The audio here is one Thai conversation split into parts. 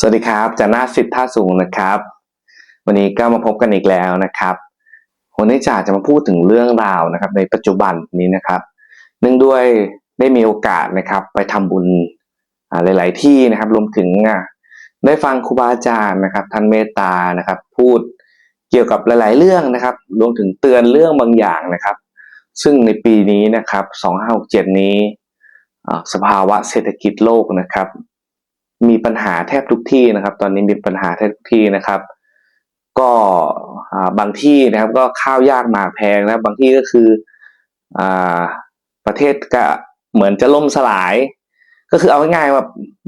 สวัสดีครับจานาสิทธาสูงนะครับ วันนี้ก็มาพบกันอีกแล้วนะครับ วันนี้จ่าจะมาพูดถึงเรื่องราวนะครับ ในปัจจุบันนี้นะครับ เนื่องด้วยได้มีโอกาสนะครับ ไปทำบุญหลาย ๆ ที่นะครับ รวมถึงได้ฟังครูบาอาจารย์นะครับ ท่านเมตตานะครับ พูดเกี่ยวกับหลาย ๆ เรื่องนะครับ รวมถึงเตือนเรื่องบางอย่างนะครับ ซึ่งในปีนี้นะครับ 2567 นี้สภาวะเศรษฐกิจโลกนะครับ มีปัญหาแทบทุกที่นะครับ ตอนนี้มีปัญหาแทบทุกที่นะครับ ก็บางที่นะครับ ก็ข้าวยากหมากแพงนะบบางที่ก็คืออประเทศก็เหมือนจะล่มสลาย ก็คือเอาง่ายๆว่า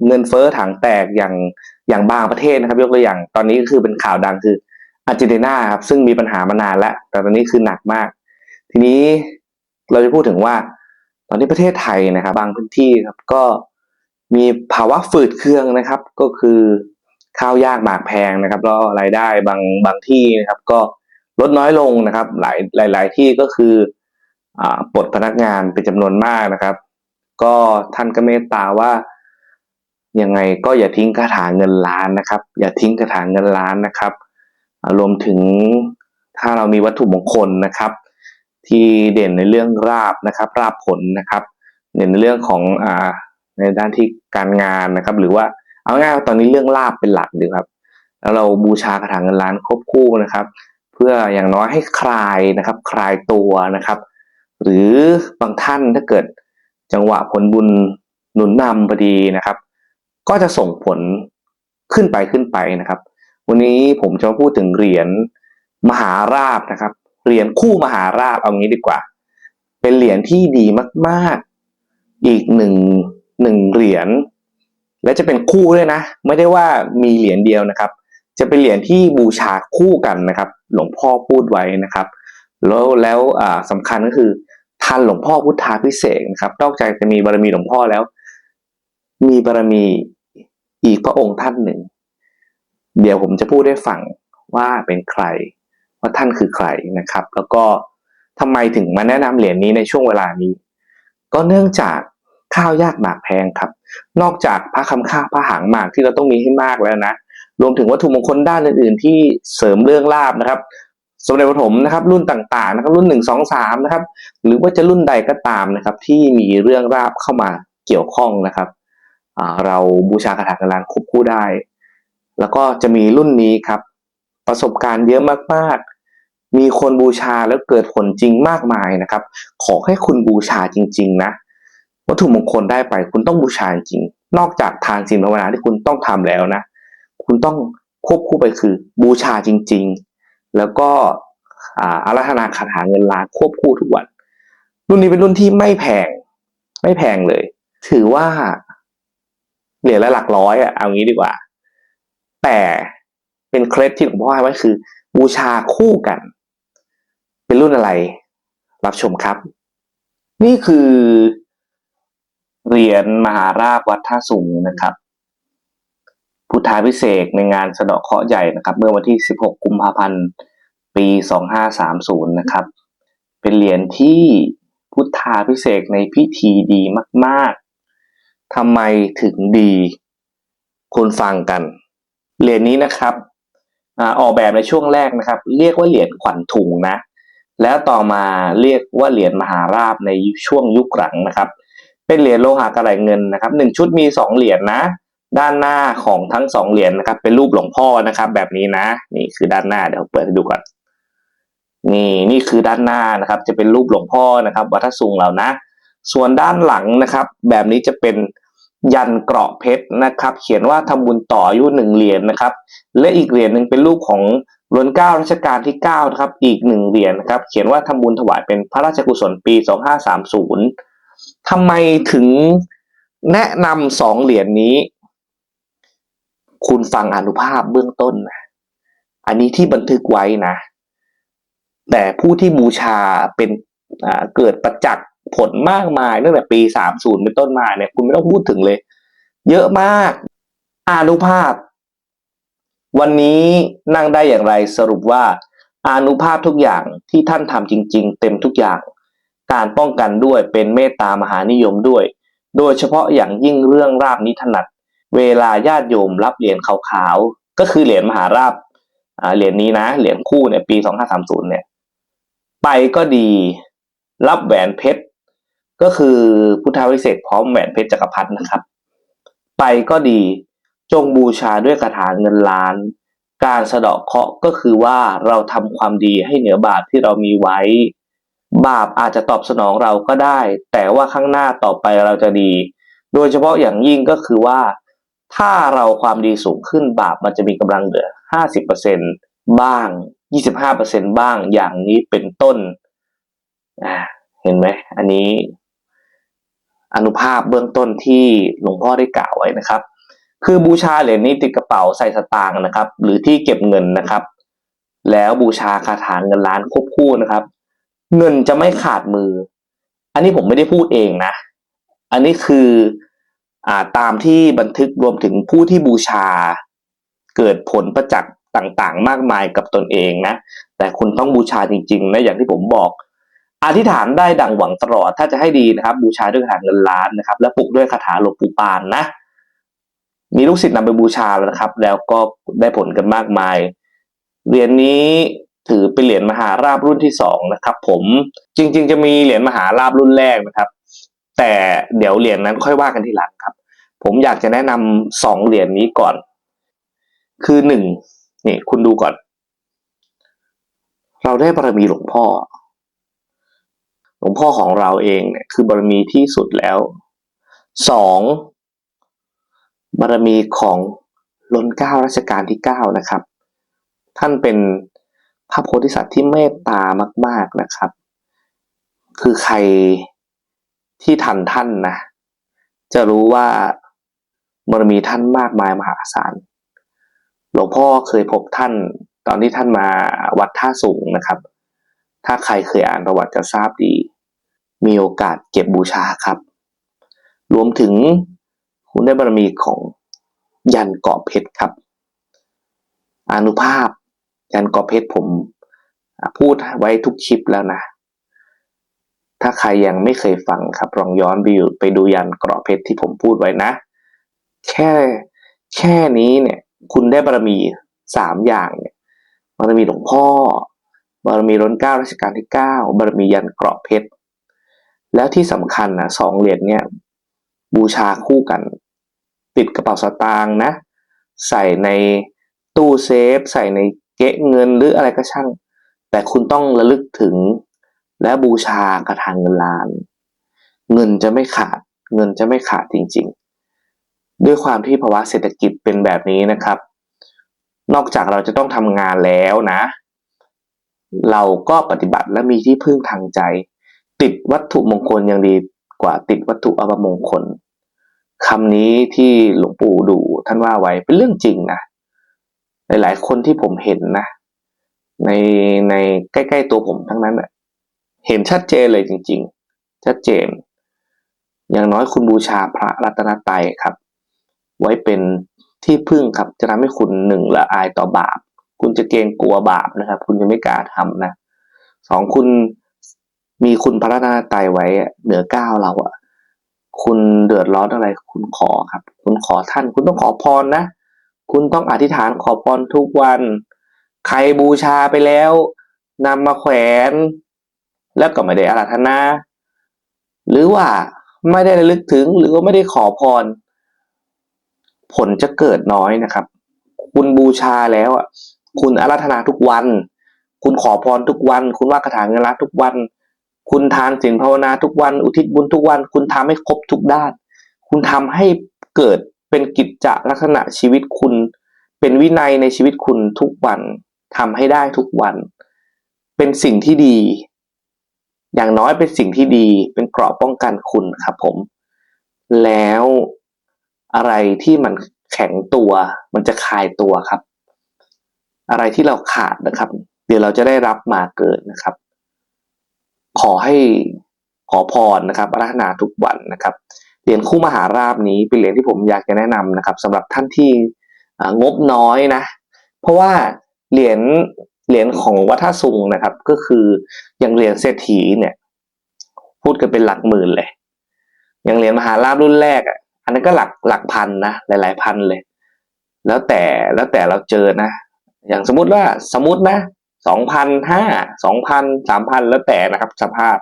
เงินเฟ้อถังแตกอย่างอย่างบางประเทศนะครับ ยกตัวอย่างตอนนี้ก็คือเป็นข่าวดังคืออาร์เจนตินาครับซึ่งมีปัญหามานานแล้ว แต่ตอนนี้คือหนักมาก ทีนี้เราจะพูดถึงว่า ตอนนี้ประเทศไทยนะครับ บางพื้นที่ครับก็ มีภาวะฝืดเคืองนะครับ ก็คือข้าวยากหมากแพงนะครับแล้วรายได้บางบางที่นะครับ ก็ลดน้อยลงนะครับ หลายหลายหลายที่ก็คืออปลดพนักงานเป็นจำนวนมากนะครับ ก็ท่านก็เมตตาว่ายังไงก็อย่าทิ้งคาถาเงินล้านนะครับ อย่าทิ้งคาถาเงินล้านนะครับรวมถึงถ้าเรามีวัตถุมงคลนะครับ ที่เด่นในเรื่องราบนะครับ ราบผลนะครับ เด่นในเรื่องของอ่า ในด้านที่การงานนะครับ หรือว่าเอาง่ายๆตอนนี้เรื่องลาบเป็นหลักดีครับ แล้วเราบูชากระถางเงินล้านครบคู่นะครับ เพื่ออย่างน้อยให้คลายนะครับ คลายตัวนะครับ หรือบางท่านถ้าเกิดจังหวะผลบุญหนุนนำพอดีนะครับ ก็จะส่งผลขึ้นไปขึ้นไปนะครับ วันนี้ผมจะพูดถึงเหรียญมหาราบนะครับเหรียญคู่มหาราบเอางี้ดีกว่า เป็นเหรียญที่ดีมาก ๆ อีกหนึ่ง หนึ่งเหรียญและจะเป็นคู่ด้วยนะ ไม่ได้ว่ามีเหรียญเดียวนะครับ จะเป็นเหรียญที่บูชาคู่กันนะครับ หลวงพ่อพูดไว้นะครับ แล้วแล้วอ่าสำคัญก็คือทันหลวงพ่อพุทธาพิเศษนะครับนอกจากจะมีบารมีหลวงพ่อแล้ว มีบารมีอีกพระองค์ท่านหนึ่ง เดี๋ยวผมจะพูดให้ฟังว่าเป็นใคร ว่าท่านคือใครนะครับ แล้วก็ทำไมถึงมาแนะนำเหรียญนี้ในช่วงเวลานี้ ก็เนื่องจาก ข้าวยากหมากแพงครับ นอกจากพระคำค่าพระหางหมากที่เราต้องมีให้มากแล้วนะ รวมถึงวัตถุมงคลด้านอื่น ๆ ที่เสริมเรื่องลาบนะครับ สมเด็จพระถมนะครับ รุ่นต่างๆนะครับรุ่นหนึ่งสองสามนะครับ หรือว่าจะรุ่นใดก็ตามนะครับ ที่มีเรื่องราบเข้ามาเกี่ยวข้องนะครับเราบูชากระถางกระลานควบคู่ได้ แล้วก็จะมีรุ่นนี้ครับ ประสบการณ์เยอะมากๆ มีคนบูชาแล้วเกิดผลจริงมากมายนะครับ ขอให้คุณบูชาจริง ๆ นะ วัตถุมงคลได้ไป คุณต้องบูชาจริง นอกจากทานศีลภาวนาที่คุณต้องทำแล้วนะ คุณต้องควบคู่ไปคือบูชาจริง ๆ แล้วก็อ่าอาราธนาคาถาเงินล้านควบคู่ทุกวัน รุ่นนี้เป็นรุ่นที่ไม่แพง ไม่แพงเลย ถือว่าเหรียญละหลักร้อยอะเอางี้ดีกว่า แต่เป็นเคล็ดที่หลวงพ่อให้ไว้คือ บูชาคู่กัน เป็นรุ่นอะไร รับชมครับ นี่คือ เหรียญมหาราบวัดท่าสูงนะครับ พุทธาพิเศษในงานสะเดาะเคราะห์ใหญ่นะครับ เมื่อวันที่ 16 กุมภาพันธ์ ปี 2530 นะครับ เป็นเหรียญที่พุทธาพิเศษในพิธีดีมากๆทำไมถึงดีคุณฟังกัน เหรียญนี้นะครับออกแบบในช่วงแรกนะครับ เรียกว่าเหรียญขวัญถุงนะ แล้วต่อมาเรียกว่าเหรียญมหาราบในช่วงยุคหลังนะครับ เป็นเหรียญโลหะกระไหลเงินนะครับหนึ่งชุดมีสองเหรียญนะด้านหน้าของทั้งสองเหรียญนะครับ เป็นรูปหลวงพ่อนะครับ แบบนี้นะ นี่คือด้านหน้าเดี๋ยวเปิดให้ดูก่อนนี่นี่คือด้านหน้านะครับ จะเป็นรูปหลวงพ่อนะครับ วัดทัดสุงเรานะ ส่วนด้านหลังนะครับ แบบนี้จะเป็นยันเกราะเพชรนะครับ เขียนว่าทำบุญต่ออายุหนึ่งเหรียญนะครับ และอีกเหรียญหนึ่งเป็นรูปของรัชเก้ารัชกาลที่เก้านะครับ อีกหนึ่งเหรียญนะครับ เขียนว่าทำบุญถวายเป็นพระราชกุศลปีสองห้าสามศูนย์ ทำไมถึงแนะนำสองเหรียญนี้ คุณฟังอนุภาพเบื้องต้นนะอันนี้ที่บันทึกไว้นะ แต่ผู้ที่บูชาเป็นเกิดประจักษ์ผลมากมายตั้งแต่ปี 30 เป็นต้นมาเนี่ยคุณไม่ต้องพูดถึงเลย เยอะมากอนุภาพ วันนี้นั่งได้อย่างไรสรุปว่าอนุภาพทุกอย่างที่ท่านทำจริง ๆ เต็มทุกอย่าง การป้องกันด้วยเป็นเมตตามหานิยมด้วย โดยเฉพาะอย่างยิ่งเรื่องราบนี้ถนัด เวลาญาติโยมรับเหรียญขาวๆก็คือเหรียญมหาราบเหรียญนี้นะเหรียญคู่เนี่ยปีสองห้าสามศูนย์เนี่ย ไปก็ดีรับแหวนเพชรก็คือพุทธวิเศษพร้อมแหวนเพชรจักรพรรดินะครับ ไปก็ดีจงบูชาด้วยคาถาเงินล้าน การสะเดาะเคราะห์ก็คือว่าเราทำความดีให้เหนือบาปที่เรามีไว้ บาปอาจจะตอบสนองเราก็ได้ แต่ว่าข้างหน้าต่อไปเราจะดี โดยเฉพาะอย่างยิ่งก็คือว่า ถ้าเราความดีสูงขึ้นบาปมันจะมีกำลังเหลือ 50%บ้าง 25%บ้างอย่างนี้เป็นต้นเห็นไหมอันนี้ อนุภาพเบื้องต้นที่หลวงพ่อได้กล่าวไว้นะครับ คือบูชาเหรียญนี้ติดกระเป๋าใส่สตางค์นะครับ หรือที่เก็บเงินนะครับ แล้วบูชาคาถาเงินล้านควบคู่นะครับ เงินจะไม่ขาดมือ อันนี้ผมไม่ได้พูดเองนะ อันนี้คืออ่าตามที่บันทึกรวมถึงผู้ที่บูชา เกิดผลประจักษ์ต่างๆ มากมายกับตนเองนะ แต่คุณต้องบูชาจริงๆนะอย่างที่ผมบอกอธิษฐานได้ดังหวังตลอดถ้าจะให้ดีนะครับ บูชาด้วยคาถาเงินล้านนะครับ และปลุกด้วยคาถาหลวงปู่ปานนะ มีลูกศิษย์นำไปบูชาแล้วนะครับ แล้วก็ได้ผลกันมากมาย เรียญนี้ ถือเป็นเหรียญมหาราบรุ่นที่สองนะครับ ผมจริง ๆ จะมีเหรียญมหาราบรุ่นแรกนะครับ แต่เดี๋ยวเหรียญนั้นค่อยว่ากันทีหลังครับ ผมอยากจะแนะนำสองเหรียญนี้ก่อน คือหนึ่งนี่คุณดูก่อน เราได้บารมีหลวงพ่อ หลวงพ่อของเราเองเนี่ยคือบารมีที่สุดแล้วสองบารมีของล้นเก้ารัชกาลที่เก้านะครับ ท่านเป็น พระโพธิสัตว์ที่เมตตามาก ๆนะครับ คือใครที่ทันท่านนะ จะรู้ว่าบารมีท่านมากมายมหาศาล หลวงพ่อเคยพบท่านตอนที่ท่านมาวัดท่าสูงนะครับ ถ้าใครเคยอ่านประวัติจะทราบดี มีโอกาสเก็บบูชาครับ รวมถึงคุณได้บารมีของยันเกาะเพชรครับ อนุภาพ ยันกาะเพชรผมพูดไว้ทุกคลิปแล้วนะ ถ้าใครยังไม่เคยฟังครับลองย้อนไปไปดูยันเกราะเพชรที่ผมพูดไว้นะ แค่แค่นี้เนี่ย คุณได้บารมีสามอย่างเนี่ยบารมีหลวงพ่อบารมีร้นเก้ารัชกาลที่เก้าบารมียันเกราะเพชรแล้วที่สำคัญนะสองเหรียญเนี่ย บูชาคู่กัน ติดกระเป๋าสตางค์นะ ใส่ในตู้เซฟ ใส่ใน เก๊ะเงินหรืออะไรก็ช่าง แต่คุณต้องระลึกถึง และบูชากระถางเงินล้าน เงินจะไม่ขาด เงินจะไม่ขาดจริง ๆ ด้วยความที่ภาวะเศรษฐกิจเป็นแบบนี้นะครับ นอกจากเราจะต้องทำงานแล้วนะ เราก็ปฏิบัติและมีที่พึ่งทางใจ ติดวัตถุมงคลยังดีกว่าติดวัตถุอัปมงคลคำนี้ที่หลวงปู่ดูท่านว่าไว้เป็นเรื่องจริงนะ หลาย ๆ คนที่ผมเห็นนะ ในในใกล้ๆตัวผมทั้งนั้นอะเห็นชัดเจนเลยจริง ๆ ชัดเจน อย่างน้อยคุณบูชาพระรัตนตรัยครับ ไว้เป็นที่พึ่งครับ จะทำให้คุณหนึ่งละอายต่อบาป คุณจะเกรงกลัวบาปนะครับ คุณจะไม่กล้าทำนะสองคุณมีคุณพระรัตนตรัยไว้เหนือก้าวเราอะคุณเดือดร้อนอะไร คุณขอครับ คุณขอท่าน คุณต้องขอพรนะ คุณต้องอธิษฐานขอพรทุกวัน ใครบูชาไปแล้วนำมาแขวน แล้วก็ไม่ได้อาราธนา หรือว่าไม่ได้ระลึกถึงหรือว่าไม่ได้ขอพร ผลจะเกิดน้อยนะครับ คุณบูชาแล้วอะคุณอาราธนาทุกวัน คุณขอพรทุกวัน คุณว่าคาถาเงินล้านทุกวัน คุณทานศีลภาวนาทุกวัน อุทิศบุญทุกวัน คุณทำให้ครบทุกด้าน คุณทำให้เกิด เป็นกิจจลักษณะชีวิตคุณ เป็นวินัยในชีวิตคุณทุกวันทำให้ได้ทุกวัน เป็นสิ่งที่ดี อย่างน้อยเป็นสิ่งที่ดี เป็นเกราะป้องกันคุณครับผม แล้วอะไรที่มันแข็งตัว มันจะคลายตัวครับ อะไรที่เราขาดนะครับ เดี๋ยวเราจะได้รับมาเกิดนะครับ ขอให้ขอพรนะครับอารัธนาทุกวันนะครับ เหรียญคู่มหาราบนี้เป็นเหรียญที่ผมอยากจะแนะนำนะครับสำหรับท่านที่งบน้อยนะ เพราะว่าเหรียญเหรียญของวัดท่าซุงนะครับ ก็คืออย่างเหรียญเศรษฐีเนี่ย พูดกันเป็นหลักหมื่นเลย อย่างเหรียญมหาราบรุ่นแรกอะอันนั้นก็หลักหลักพันนะหลาย ๆ พันเลย แล้วแต่แล้วแต่เราเจอนะ อย่างสมมติว่าสมมตินะสองพันห้าสองพันสามพันแล้วแต่นะครับ สภาพ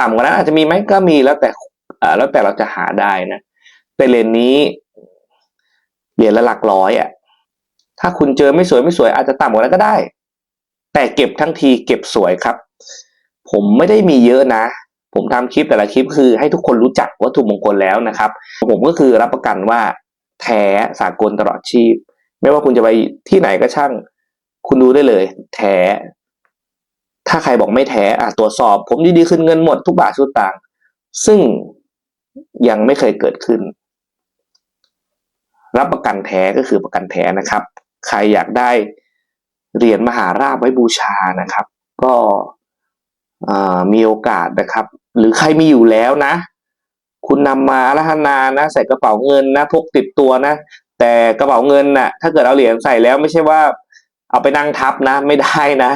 ต่ำกว่านั้นอาจจะมีไหมก็มีแล้วแต่ แล้วแต่เราจะหาได้นะแต่เลนนี้เหรียญละหลักร้อยอะถ้าคุณเจอไม่สวยไม่สวยอาจจะต่ำกว่านั้นก็ได้ แต่เก็บทั้งทีเก็บสวยครับ ผมไม่ได้มีเยอะนะ ผมทำคลิปแต่ละคลิปคือให้ทุกคนรู้จักวัตถุมงคลแล้วนะครับ ผมก็คือรับประกันว่าแท้สากลตลอดชีพ ไม่ว่าคุณจะไปที่ไหนก็ช่าง คุณดูได้เลย แท้ถ้าใครบอกไม่แท้อะตรวจสอบ ผมดีๆขึ้นเงินหมดทุกบาททุกตังค์ซึ่ง ยังไม่เคยเกิดขึ้น รับประกันแท้ก็คือประกันแท้นะครับ ใครอยากได้เหรียญมหาราชไว้บูชานะครับ ก็มีโอกาสนะครับ หรือใครมีอยู่แล้วนะ คุณนำมาละหนานะใส่กระเป๋าเงินนะพกติดตัวนะ แต่กระเป๋าเงินน่ะถ้าเกิดเอาเหรียญใส่แล้วไม่ใช่ว่า เอาไปนั่งทับนะ ไม่ได้นะ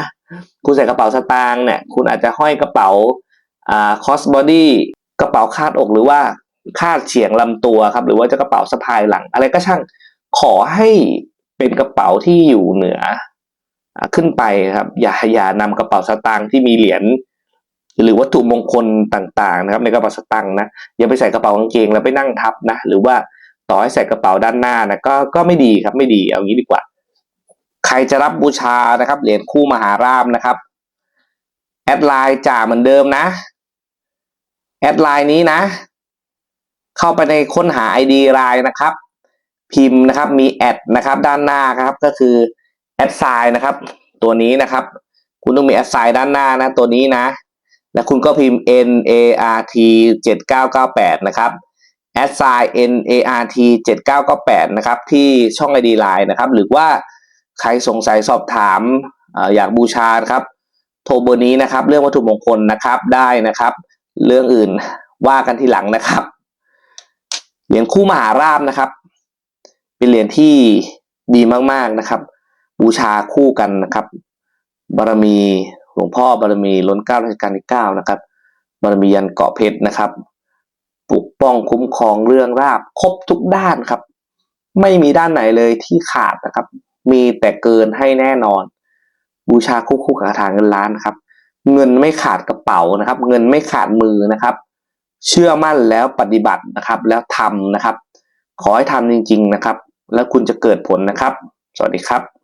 คุณใส่กระเป๋าสตางค์เนี่ยคุณอาจจะห้อยกระเป๋าอ่าคอสบอดี้ กระเป๋าคาดอกหรือว่าคาดเฉียงลำตัวครับ หรือว่าจะกระเป๋าสะพายหลัง อะไรก็ช่างขอให้เป็นกระเป๋าที่อยู่เหนืออขึ้นไปครับ อย่าอย่านำกระเป๋าสตางค์ที่มีเหรียญหรือวัตถุมงคลต่างๆนะครับ ในกระเป๋าสตางค์นะอย่าไปใส่กระเป๋ากางเกงแล้วไปนั่งทับนะ หรือว่าต่อให้ใส่กระเป๋าด้านหน้านะก็ก็ไม่ดีครับไม่ดีเอางี้ดีกว่า ใครจะรับบูชานะครับเหรียญคู่มหารามนะครับแอดไลน์จ่าเหมือนเดิมนะ แอดไลน์นี้นะ เข้าไปในค้นหา ID ไลน์นะครับ พิมพ์นะครับมีแอดนะครับ ด้านหน้าครับ ก็คือแอดไซน์นะครับ ตัวนี้นะครับ คุณต้องมีแอดไซน์ด้านหน้านะ ตัวนี้นะ แล้วคุณก็พิมพ์ N A R T 7998นะครับแอดไซน์ N A R T 7998นะครับ ที่ช่อง ID ไลน์นะครับ หรือว่าใครสงสัยสอบถามอยากบูชาครับ โทรเบอร์นี้นะครับ เรื่องวัตถุมงคลนะครับได้นะครับ เรื่องอื่นว่ากันทีหลังนะครับ เหรียญคู่มหาราบนะครับ เป็นเหรียญที่ดีมากๆนะครับ บูชาคู่กันนะครับ บารมีหลวงพ่อบารมีล้นเก้ารัชกาลที่เก้านะครับ บารมียันเกาะเพชรนะครับปกป้องคุ้มครองเรื่องราบครบทุกด้านครับ ไม่มีด้านไหนเลยที่ขาดนะครับ มีแต่เกินให้แน่นอน บูชาคู่คู่กับกระถางเงินล้านนะครับ เงินไม่ขาดกระเป๋านะครับ เงินไม่ขาดมือนะครับ เชื่อมั่นแล้วปฏิบัตินะครับ แล้วทำนะครับ ขอให้ทำจริง ๆนะครับ แล้วคุณจะเกิดผลนะครับ สวัสดีครับ